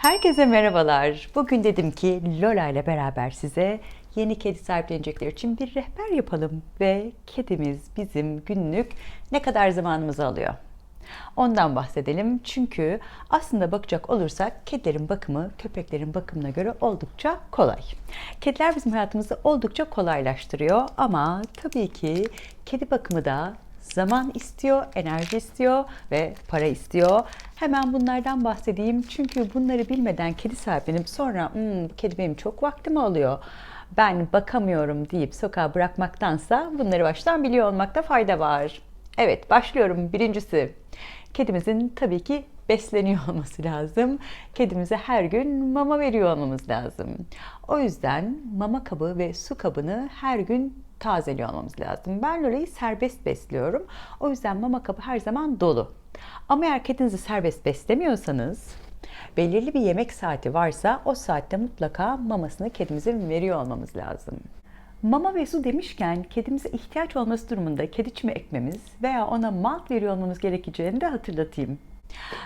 Herkese merhabalar. Bugün dedim ki Lola ile beraber size yeni kedi sahiplenecekler için bir rehber yapalım ve kedimiz bizim günlük ne kadar zamanımızı alıyor? Ondan bahsedelim. Çünkü aslında bakacak olursak kedilerin bakımı köpeklerin bakımına göre oldukça kolay. Kediler bizim hayatımızı oldukça kolaylaştırıyor ama tabii ki kedi bakımı da zaman istiyor, enerji istiyor ve para istiyor. Hemen bunlardan bahsedeyim. Çünkü bunları bilmeden kedi sahiplenip sonra "Hmm, bu kedi benim çok vaktimi alıyor. Ben bakamıyorum deyip sokağa bırakmaktansa bunları baştan biliyor olmakta fayda var. Evet başlıyorum. Birincisi kedimizin tabii ki besleniyor olması lazım. Kedimize her gün mama veriyor olmamız lazım. O yüzden mama kabı ve su kabını her gün tazeliyor olmamız lazım. Ben Lola'yı serbest besliyorum. O yüzden mama kabı her zaman dolu. Ama eğer kedinizi serbest beslemiyorsanız belirli bir yemek saati varsa o saatte mutlaka mamasını kedimize veriyor olmamız lazım. Mama ve su demişken kedimize ihtiyaç olması durumunda kedi çimi ekmemiz veya ona malt veriyor olmamız gerekeceğini de hatırlatayım.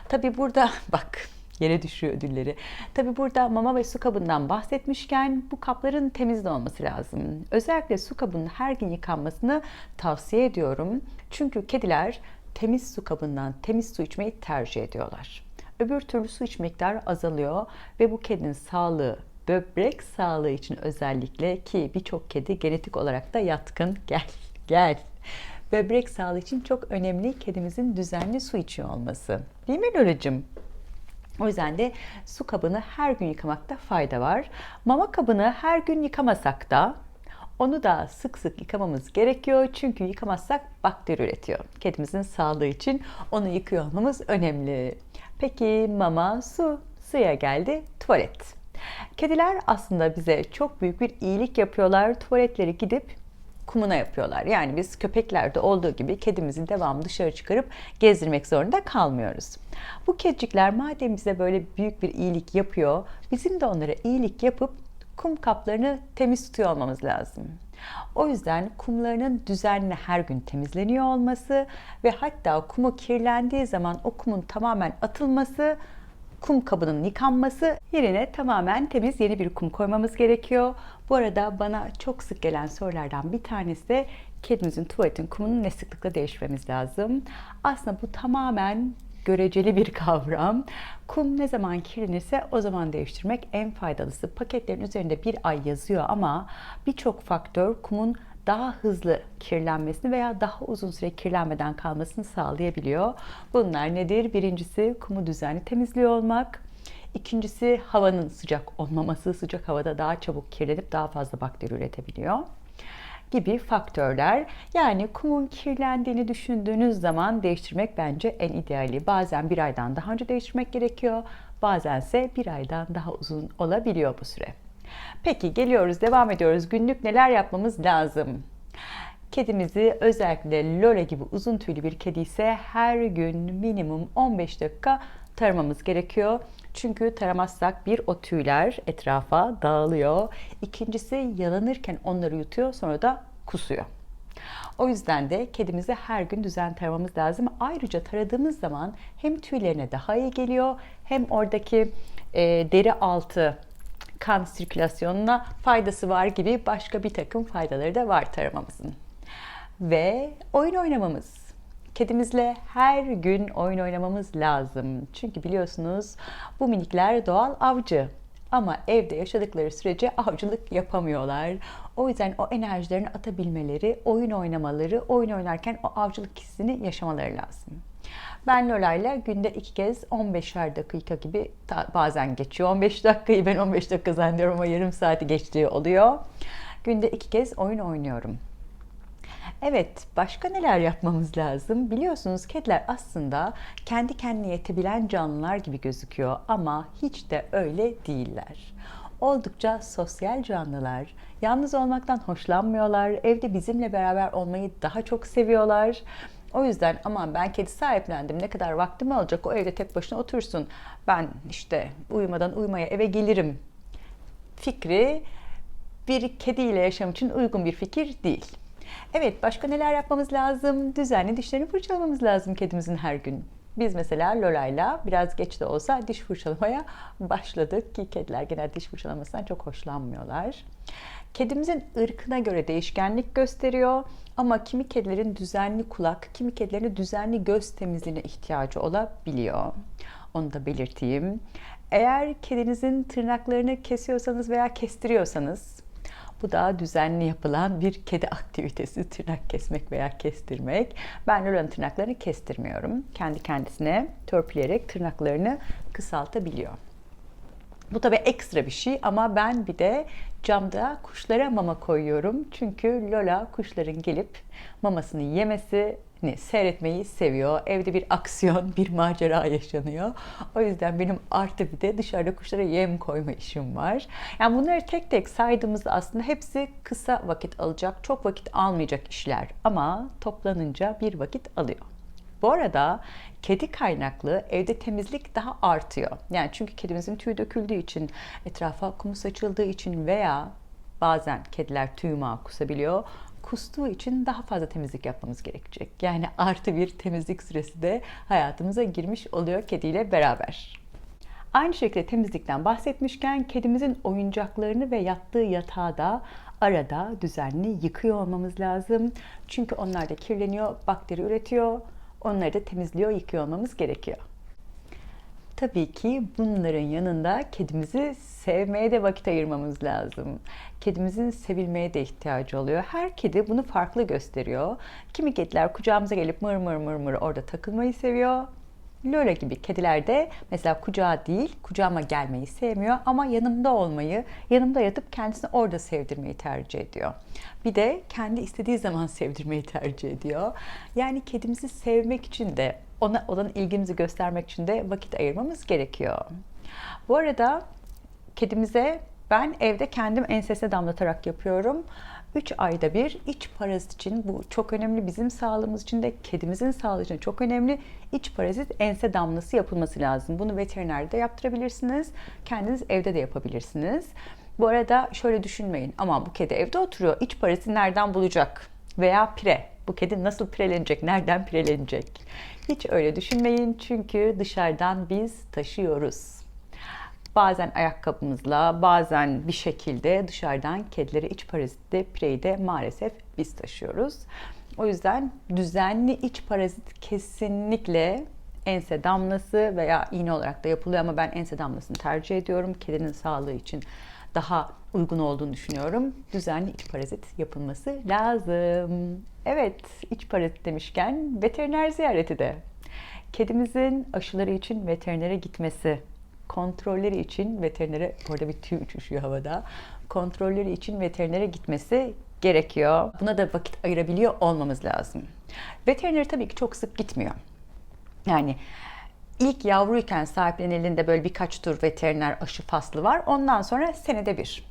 Tabi burada bak yere düşüyor ödülleri. Tabi burada mama ve su kabından bahsetmişken bu kapların temiz de olması lazım. Özellikle su kabının her gün yıkanmasını tavsiye ediyorum. Çünkü kediler temiz su kabından temiz su içmeyi tercih ediyorlar. Öbür türlü su iç miktarı azalıyor ve bu kedinin sağlığı böbrek sağlığı için özellikle ki birçok kedi genetik olarak da yatkın gel gel böbrek sağlığı için çok önemli kedimizin düzenli su içiyor olması. Değil mi Lolacığım? O yüzden de su kabını her gün yıkamakta fayda var. Mama kabını her gün yıkamasak da onu da sık sık yıkamamız gerekiyor. Çünkü yıkamazsak bakteri üretiyor. Kedimizin sağlığı için onu yıkıyor olmamız önemli. Peki mama, su, suya geldi tuvalet. Kediler aslında bize çok büyük bir iyilik yapıyorlar. Tuvaletleri gidip kumuna yapıyorlar. Yani biz köpeklerde olduğu gibi kedimizi devamlı dışarı çıkarıp gezdirmek zorunda kalmıyoruz. Bu kedicikler madem bize böyle büyük bir iyilik yapıyor, bizim de onlara iyilik yapıp kum kaplarını temiz tutuyor olmamız lazım. O yüzden kumlarının düzenli her gün temizleniyor olması ve hatta kumu kirlendiği zaman o kumun tamamen atılması kum kabının yıkanması yerine tamamen temiz yeni bir kum koymamız gerekiyor. Bu arada bana çok sık gelen sorulardan bir tanesi de kedimizin tuvaletin kumunu ne sıklıkla değiştirmemiz lazım. Aslında bu tamamen göreceli bir kavram. Kum ne zaman kirlenirse o zaman değiştirmek en faydalısı. Paketlerin üzerinde bir ay yazıyor ama birçok faktör kumun daha hızlı kirlenmesini veya daha uzun süre kirlenmeden kalmasını sağlayabiliyor. Bunlar nedir? Birincisi kumu düzenli temizliyor olmak. İkincisi havanın sıcak olmaması. Sıcak havada daha çabuk kirlenip daha fazla bakteri üretebiliyor gibi faktörler. Yani kumun kirlendiğini düşündüğünüz zaman değiştirmek bence en ideali. Bazen bir aydan daha önce değiştirmek gerekiyor. Bazense bir aydan daha uzun olabiliyor bu süre. Peki geliyoruz, devam ediyoruz. Günlük neler yapmamız lazım? Kedimizi özellikle Lola gibi uzun tüylü bir kedi ise her gün minimum 15 dakika taramamız gerekiyor. Çünkü taramazsak bir o tüyler etrafa dağılıyor. İkincisi yalanırken onları yutuyor sonra da kusuyor. O yüzden de kedimizi her gün düzen taramamız lazım. Ayrıca taradığımız zaman hem tüylerine daha iyi geliyor hem oradaki e, deri altı kan sirkülasyonuna faydası var gibi başka bir takım faydaları da var taramamızın. Ve oyun oynamamız. Kedimizle her gün oyun oynamamız lazım. Çünkü biliyorsunuz bu minikler doğal avcı. Ama evde yaşadıkları sürece avcılık yapamıyorlar. O yüzden o enerjilerini atabilmeleri, oyun oynamaları, oyun oynarken o avcılık hissini yaşamaları lazım. Ben Lola ile günde iki kez 15'er dakika gibi bazen geçiyor. 15 dakikayı ben 15 dakika zannediyorum ama yarım saati geçtiği oluyor. Günde iki kez oyun oynuyorum. Evet, başka neler yapmamız lazım? Biliyorsunuz kediler aslında kendi kendine yetebilen canlılar gibi gözüküyor ama hiç de öyle değiller. Oldukça sosyal canlılar. Yalnız olmaktan hoşlanmıyorlar. Evde bizimle beraber olmayı daha çok seviyorlar. O yüzden aman ben kedi sahiplendim ne kadar vaktim alacak o evde tek başına otursun. Ben işte uyumadan uyumaya eve gelirim fikri bir kediyle yaşam için uygun bir fikir değil. Evet başka neler yapmamız lazım? Düzenli dişlerini fırçalamamız lazım kedimizin her gün. Biz mesela Lola'yla biraz geç de olsa diş fırçalamaya başladık ki kediler genel diş fırçalamasından çok hoşlanmıyorlar. Kedimizin ırkına göre değişkenlik gösteriyor ama kimi kedilerin düzenli kulak, kimi kedilerin düzenli göz temizliğine ihtiyacı olabiliyor. Onu da belirteyim. Eğer kedinizin tırnaklarını kesiyorsanız veya kestiriyorsanız bu da düzenli yapılan bir kedi aktivitesi. Tırnak kesmek veya kestirmek. Ben Lola'nın tırnaklarını kestirmiyorum. Kendi kendisine törpüleyerek tırnaklarını kısaltabiliyor. Bu tabii ekstra bir şey ama ben bir de camda kuşlara mama koyuyorum. Çünkü Lola kuşların gelip mamasını yemesini seyretmeyi seviyor. Evde bir aksiyon, bir macera yaşanıyor. O yüzden benim artı bir de dışarıda kuşlara yem koyma işim var. Yani bunları tek tek saydığımızda aslında hepsi kısa vakit alacak, çok vakit almayacak işler. Ama toplanınca bir vakit alıyor. Bu arada kedi kaynaklı evde temizlik daha artıyor. Yani çünkü kedimizin tüyü döküldüğü için, etrafa kum saçıldığı için veya bazen kediler tüy yumağı kusabiliyor. Kustuğu için daha fazla temizlik yapmamız gerekecek. Yani artı bir temizlik süresi de hayatımıza girmiş oluyor kediyle beraber. Aynı şekilde temizlikten bahsetmişken kedimizin oyuncaklarını ve yattığı yatağı da arada düzenli yıkıyor olmamız lazım. Çünkü onlar da kirleniyor, bakteri üretiyor. Onları da temizliyor, yıkıyor olmamız gerekiyor. Tabii ki bunların yanında kedimizi sevmeye de vakit ayırmamız lazım. Kedimizin sevilmeye de ihtiyacı oluyor. Her kedi bunu farklı gösteriyor. Kimi kediler kucağımıza gelip mır mır mır mır orada takılmayı seviyor. Lola gibi kediler de mesela kucağa değil, kucağıma gelmeyi sevmiyor ama yanımda olmayı, yanımda yatıp kendisini orada sevdirmeyi tercih ediyor. Bir de kendi istediği zaman sevdirmeyi tercih ediyor. Yani kedimizi sevmek için de ona olan ilgimizi göstermek için de vakit ayırmamız gerekiyor. Bu arada kedimize ben evde kendim ensesine damlatarak yapıyorum. 3 ayda bir iç parazit için bu çok önemli. Bizim sağlığımız için de kedimizin sağlığı için çok önemli. İç parazit ense damlası yapılması lazım. Bunu veterinerde yaptırabilirsiniz. Kendiniz evde de yapabilirsiniz. Bu arada şöyle düşünmeyin. Ama bu kedi evde oturuyor. İç paraziti nereden bulacak? Veya pire. Bu kedi nasıl pirelenecek? Nereden pirelenecek? Hiç öyle düşünmeyin. Çünkü dışarıdan biz taşıyoruz. Bazen ayakkabımızla, bazen bir şekilde dışarıdan kedileri iç parazitli pireyi de maalesef biz taşıyoruz. O yüzden düzenli iç parazit kesinlikle ense damlası veya iğne olarak da yapılıyor ama ben ense damlasını tercih ediyorum. Kedinin sağlığı için daha uygun olduğunu düşünüyorum. Düzenli iç parazit yapılması lazım. Evet, iç parazit demişken veteriner ziyareti de. Kedimizin aşıları için veterinere gitmesi, kontrolleri için veterinere, orada bir tüy uçuşuyor havada, kontrolleri için veterinere gitmesi gerekiyor. Buna da vakit ayırabiliyor olmamız lazım. Veteriner tabii ki çok sık gitmiyor. Yani ilk yavruyken sahiplenildiğinde böyle birkaç tur veteriner aşı faslı var. Ondan sonra senede bir.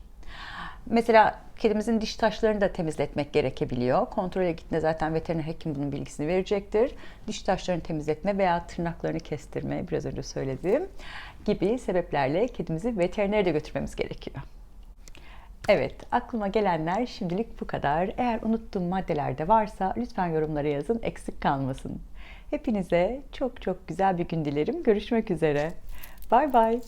Mesela kedimizin diş taşlarını da temizletmek gerekebiliyor. Kontrole gittiğinde zaten veteriner hekim bunun bilgisini verecektir. Diş taşlarını temizletme veya tırnaklarını kestirme biraz önce söylediğim gibi sebeplerle kedimizi veterinere de götürmemiz gerekiyor. Evet, aklıma gelenler şimdilik bu kadar. Eğer unuttuğum maddeler de varsa lütfen yorumlara yazın, eksik kalmasın. Hepinize çok çok güzel bir gün dilerim. Görüşmek üzere. Bay bay.